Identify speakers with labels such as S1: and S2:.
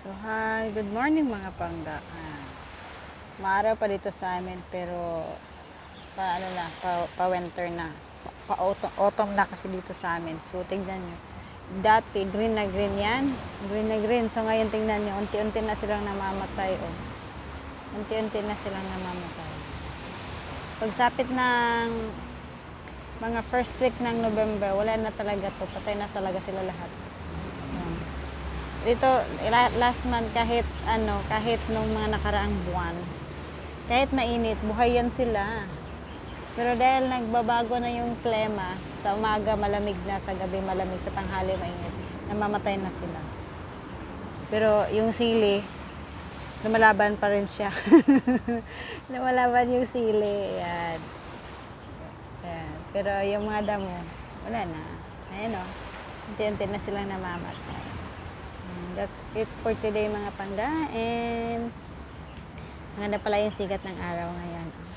S1: So, hi. Good morning mga pangga. Ah, maaraw pa dito sa amin pero pa ano na, pa, pa winter na. Pa, autumn, autumn na kasi dito sa amin. So, tignan nyo. Dati, green na green yan. Green na green. So, ngayon tingnan nyo, unti-unti na silang namamatay. Oh. Unti-unti na silang namamatay. Pagsapit ng mga first week ng November, wala na talaga to. Patay na talaga sila lahat. Dito, la- last month, kahit ano, kahit nung mga nakaraang buwan, kahit mainit, buhay yan sila. Pero dahil nagbabago na yung klima, sa umaga malamig na, sa gabi malamig, sa tanghali mainit, namamatay na sila. Pero yung sili, lumalaban pa rin siya. lumalaban yung sili. Yan. Yan. Pero yung mga damo, wala na. Ayan o. Unti-unti na silang namamatay. That's it for today mga panggain. Maganda pala yung sigat ng araw ngayon.